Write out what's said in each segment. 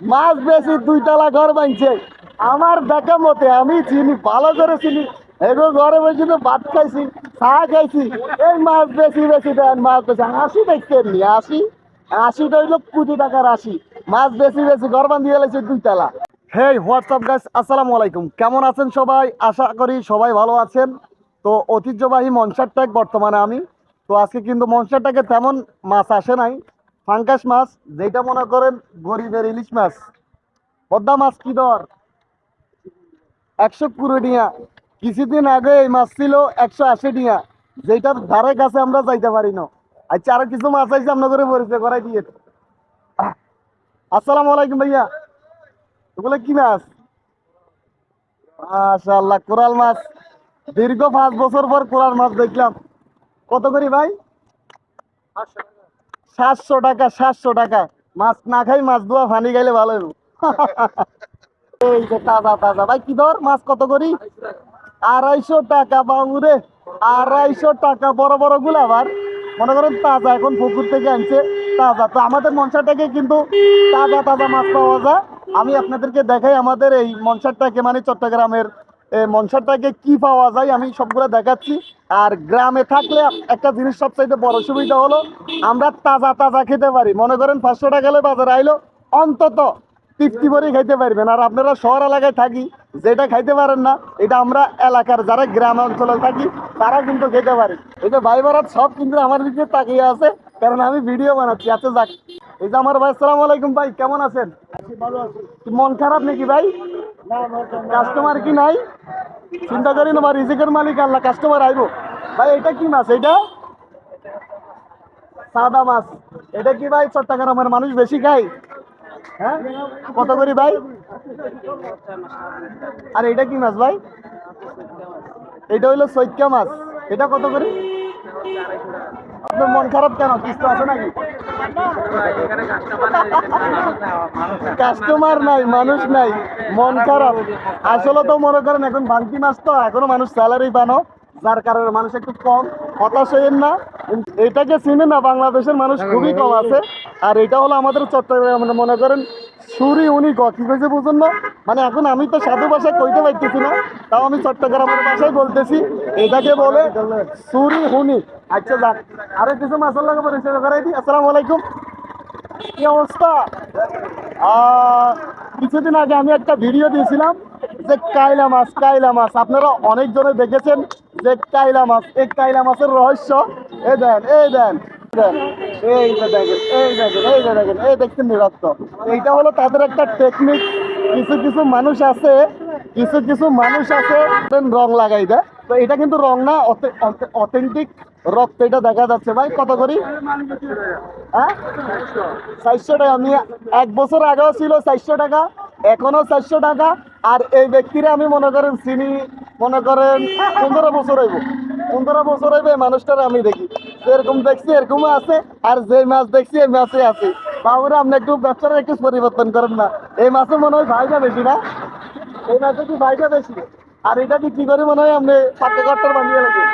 মাছ বেশি দুই তলা ঘর বানছে আমার দেখা মতে আমি চিনি, ভালো করে চিনি। এগো ঘরে বসে তো ভাত খাইছি, চা খাইছি। এই মাছ বেশি বেশি দেন মাছ বেশি। আসি দেখছেন নি আশি। আশিটা হইল কোটি টাকার আশি। মাছ বেশি বেশি, ঘর বান্ধিয়ে গেছে দুই তলা হেই, হোয়াটসঅ্যাপ গাইস আসসালামু আলাইকুম। কেমন আছেন সবাই? আশা করি সবাই ভালো আছেন। তো ঐতিহ্যবাহী মনসার ট্যাগ বর্তমানে আমি। তো আজকে কিন্তু মনসার ট্যাগে তেমন মাছ আসে নাই। ফাঙ্কাস মাছ যেটা মনে করেন গরিবের ইলিশ মাছ। পদ্মা মাছ কি দর? একশো কুড়ি ডিঙা। কিছুদিন আগে এই মাছ ছিল একশো আশি টিয়া যেটার ধারে কাছে আমরা যাইতে পারি না। আচ্ছা আরও কিছু মাছ আছে আপনার করে পরিচয় করাই দিয়ে। আসসালামু আলাইকুম ভাইয়া। এগুলো কি মাছ? মাশাআল্লাহ, কোরাল মাছ। দীর্ঘ পাঁচ বছর পর কোরাল মাছ দেখলাম। কত করি ভাই? সাতশো টাকা সাতশো টাকা। মাছ না খাই মাছ ধোয়া পানি গাইলে ভালো হইব। এই যে তাজা তাজা। ভাই কি দর? মাছ কত করি? আড়াইশো টাকা বাবুরে আড়াইশো টাকা বড় বড়গুলো আবার মনে করেন তাজা এখন পুকুর থেকে আনছে তাজা। তো আমাদের মনসাটাকে কিন্তু তাজা তাজা মাছ পাওয়া যায়। আমি আপনাদেরকে দেখাই আমাদের এই মনসারটাকে মানে চট্টগ্রামের মনসারটাকে কি পাওয়া যায় আমি সবগুলো দেখাচ্ছি। আর গ্রামে থাকলে একটা জিনিস সবচাইতে বড় সুবিধা হলো আমরা তাজা তাজা খেতে পারি। মনে করেন পাঁচশো টাকা গেলে বাজারে আইলো অন্তত তৃপ্তি করে খাইতে পারবেন। আর আপনারা শহর এলাকায় থাকি যেটা খাইতে পারেন না এটা আমরা এলাকার যারা গ্রাম অঞ্চলে থাকি তারা কিন্তু খেতে পারি। এই যে ভাই বারাত সব কিন্তু আমার দিকে তাকিয়ে আছে কারণ আমি ভিডিও বানাচ্ছি। আচ্ছা যাক। এই যে আমার ভাই আসসালামু আলাইকুম ভাই কেমন আছেন? মন খারাপ নাকি ভাই? কাস্টমার কি নাই? চিন্তা করি না রিজিকের মালিক আল্লাহ কাস্টমার আইবো। ভাই, এটা কি মাছ? এটা সাদা মাছ। এটা কি ভাই? চট্টগ্রামের মানুষ বেশি খায়। হ্যাঁ? কত করি ভাই? আর এটা কি মাছ ভাই? এটা হইল সৈক্যা মাছ। এটা কত করি? আপনার মন খারাপ কেন? কিস্ত আছে নাকি? কাস্টমার নাই, মানুষ নাই, মন খারাপ। আসলে তো মনে করেন, এখন ভাঙ্কি মাছ তো এখনও মানুষ স্যালারি পানো যার কারণে মানুষ একটু কম। হতাশ হইেন না। এটাকে চিনে না, বাংলাদেশের মানুষ খুবই কম আছে। আর এটা হলো আমাদের চট্টগ্রাম মানে মনে করেন, সুরি উনি কি কইছে বুঝুন না? মানে এখন আমি তো সাধু ভাষায় কইতে পারতেছি না তাও আমি চট্টগ্রামের ভাষায় বলতেছি। এটাকে বলে সুরি হুনি। আচ্ছা যাক আরও কিছু মাসাল লাগে পরিচয় করাই দিই। আসসালামু আলাইকুম। কি অবস্থা? কিছুদিন আগে আমি একটা ভিডিও দিয়েছিলাম যে কাইলা মাছ কাইলা মাছ। আপনারা অনেক জনে দেখেছেন যে কাইলা মাছ। এই কাইলা মাছের রহস্য এই দেন এই দেন, এই দেখেন এই দেখেন এই দেখেন এই দেখছেন নিরক্ত এইটা হলো তাদের একটা টেকনিক কিছু কিছু মানুষ আছে, কিছু কিছু মানুষ আছে রং লাগাই দেয়। তো এটা কিন্তু রং না অথেন্টিক রক্ত এটা দেখা যাচ্ছে। ভাই, কত করি? হ্যাঁ? চারশো টাকা। আমি এক বছর আগেও ছিল চারশো টাকা এখনও চারশো টাকা। আর এই ব্যক্তিরা আমি মনে করেন চিনি, মনে করেন পনেরো বছর হইব। পনেরো বছর হইবে মানুষটার আমি দেখি। এরকম দেখছি, এরকমও আছে। আর যে মাছ দেখছি, এই মাছে আছে। বাবুরা, আপনি একটু ব্যবসাটা একটু পরিবর্তন করেন না। এই মাছে মনে হয় ভাইটা বেশি না? এই মাছে কি ভাইটা বেশি? আর এটা বিক্রি করে মনে হয় আপনি পাকে কট্টার বানিয়ে লাগে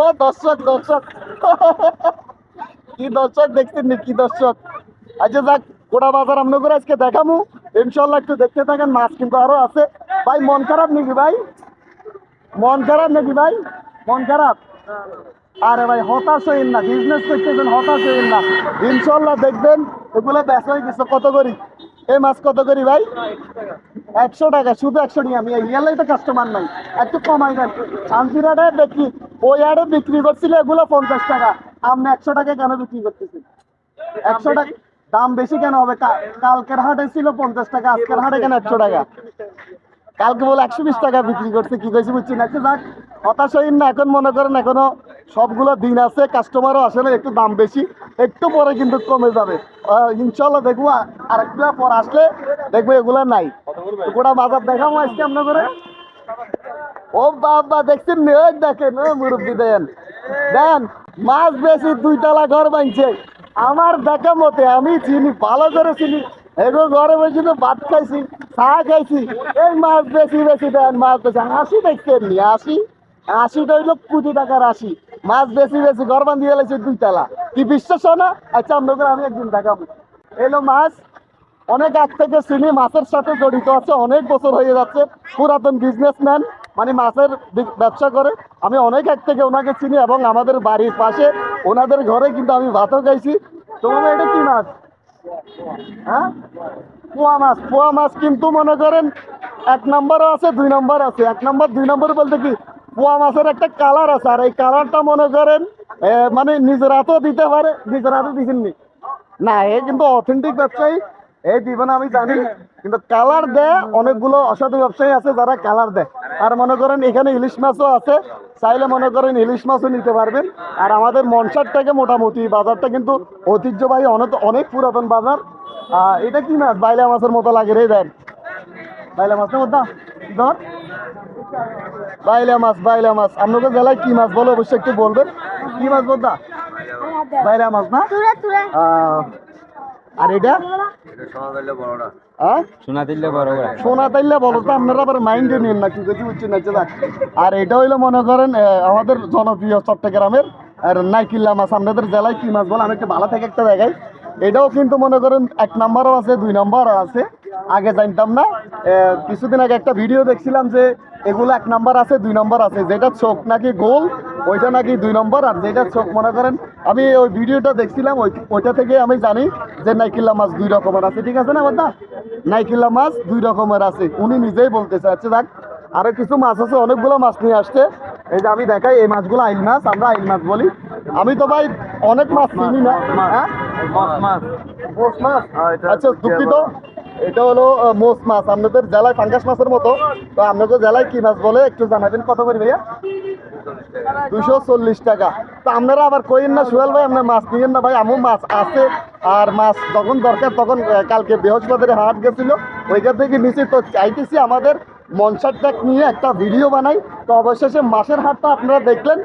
ও, দর্শক দর্শক। কি দর্শক দেখছেন কি দর্শক? আচ্ছা যাক, গোটা বাজার আমরা করে আজকে দেখামু। ইনশাল্লাহ একটু দেখতে থাকেন, মাছ কিন্তু আরও আছে। ভাই, মন খারাপ নাকি ভাই? মন খারাপ নাকি ভাই? মন খারাপ? আরে ভাই, হতাশ হইন না। বিজনেস করতেছেন, হতাশ হইন না। ইনশাল্লাহ দেখবেন, এগুলো বেচা হয়ে গেছে। কত করি? এই মাছ কত করি ভাই? একশো টাকা, শুধু একশো নিয়ে আমি ইয়ালাই তো কাস্টমার নাই। একটু কমাই দেন। শান্তিরাটে বিক্রি ওই আড়ে বিক্রি করছিল এগুলো পঞ্চাশ টাকা। আপনি একশো টাকা কেন বিক্রি করতেছেন? একশো টাকা দাম বেশি কেন হবে? কালকের হাটে ছিল পঞ্চাশ টাকা, আজকের হাটে কেন একশো টাকা? কালকে বলে একশো বিশ টাকা বিক্রি করছে, কি কইছি বুঝছি না। যাক, হতাশ হইন না, এখন মনে করেন এখনও সবগুলো দিন আছে কাস্টমারও আসে না, একটু দাম বেশি, একটু পরে কিন্তু কমে যাবে। ইনশাল্লাহ দেখব আর একটু পর আসলে দেখব এগুলো নাই। গোটা বাজার দেখাবো আজকে আপনার করে ও বাবা, দেখছেন? দেখেন মুরব্বী, দেন। দেন, মাছ বেশি দুই তলা ঘর বানছে আমার দেখা মতে আমি চিনি, ভালো করে চিনি। এগো ঘরে বসে তো ভাত খাইছি, চা খাইছি। এই মাছ বেশি বেশি, দেন, মাছ বেশি। আশি দেখছেন নি, আশি? আশিটা হইল কোটি টাকার আশি। মাছ বেশি বেশি ঘর বান্ধিয়ে দুই তলা। কি বিশ্বাস না? আচ্ছা আপনাদের আমি একদিন দেখাবো। এলো মাছ, অনেক আগ থেকে চিনি মাছের সাথে জড়িত আছে, অনেক বছর হয়ে যাচ্ছে। পুরাতন বিজনেসম্যান মানে মাছের ব্যবসা করে। আমি অনেক আগ থেকে ওনাকে চিনি এবং আমাদের বাড়ির পাশে ওনাদের ঘরে কিন্তু আমি ভাতও খাইছি। তোমার এটা কি মাছ? হ্যাঁ? পোয়া মাছ। পোয়া মাছ কিন্তু মনে করেন এক নম্বরও আছে, দুই নম্বর আছে। এক নম্বর, দুই নম্বর বলতে কি? পোয়া মাছের একটা কালার আছে, আর এই কালারটা মনে করেন মানে নিজের হাতেও দিতে পারে নিজের হাতে দিছেননি। না এ কিন্তু অথেন্টিক ব্যবসায়ী, এই দিবে না, আমি জানি। কিন্তু কালার দেয়, অনেকগুলো অসাধু ব্যবসায়ী আছে যারা কালার দেয়। আর মনে করেন, এখানে ইলিশ মাছও আছে, চাইলে মনে করেন ইলিশ মাছও নিতে পারবেন। আর আমাদের মনসার থেকে মোটামুটি, বাজারটা কিন্তু ঐতিহ্যবাহী, অনেক অনেক পুরাতন বাজার। এটা কি মাছ? বাইলা মাছের মতো লাগে রে দেন বাইলা মাছের মতো ধর। বাইলা মাছ বাইলা মাছ। আপনাদের জেলায় কি মাছ বলো অবশ্যই একটু বলবেন। কি মাছ বলতা বাইলা মাছ না? আর এটা? হ্যাঁ আর এটা হইল মনে করেন আমাদের জনপ্রিয় চট্টগ্রামের আর নাইকিল্লা মাছ। আপনাদের জেলায় কি মাছ বলে আমি একটু ভালো থেকে একটা দেখাই। এটাও কিন্তু মনে করেন এক নাম্বারও আছে দুই নাম্বারও আছে। আগে জানতাম না কিছুদিন আগে একটা ভিডিও দেখছিলাম যে এগুলো এক নাম্বার আছে দুই নাম্বার আছে। যেটা চোখ নাকি গোল ওইটা নাকি দুই নম্বর আর যেটা চোখ মনে করেন আমি ওই ভিডিওটা দেখছিলাম ওই ওইটা থেকে আমি জানি যে নাইকিল্লা মাছ দুই রকমের আছে। ঠিক আছে না বাদা নাইকিল্লা মাছ দুই রকমের আছে। উনি নিজেই বলতেছে আচ্ছা দেখ আরও কিছু মাছ আছে অনেকগুলো মাছ নিয়ে আসছে। এই যে আমি দেখাই এই মাছগুলো আইল মাছ আমরা আইল মাছ বলি। আমি তো ভাই অনেক মাছ চিনি না হ্যাঁ? মাছ মাছ হ্যাঁ, আচ্ছা দুঃখিত। এটা হলো মোস মাছ। আপনাদের জেলায় ফাঙ্গাস মাছের মতো। তো আপনাদের জেলায় কি মাছ বলে একটু জানাবেন। কত করে ভাইয়া? দুশো চল্লিশ টাকা। তো আপনারা আবার কইেন না, সোহেল ভাই, আপনার মাছ নিয়েন না ভাই। আমার মাছ আছে, আর মাছ যখন দরকার তখন কালকে বৃহস্পতির হাট গেছিল। ওইখান থেকে নিচে তো চাইতেছি আমাদের মনসার ট্যাক নিয়ে একটা ভিডিও বানাই। তো অবশেষে মাসের হাটটা আপনারা দেখলেন।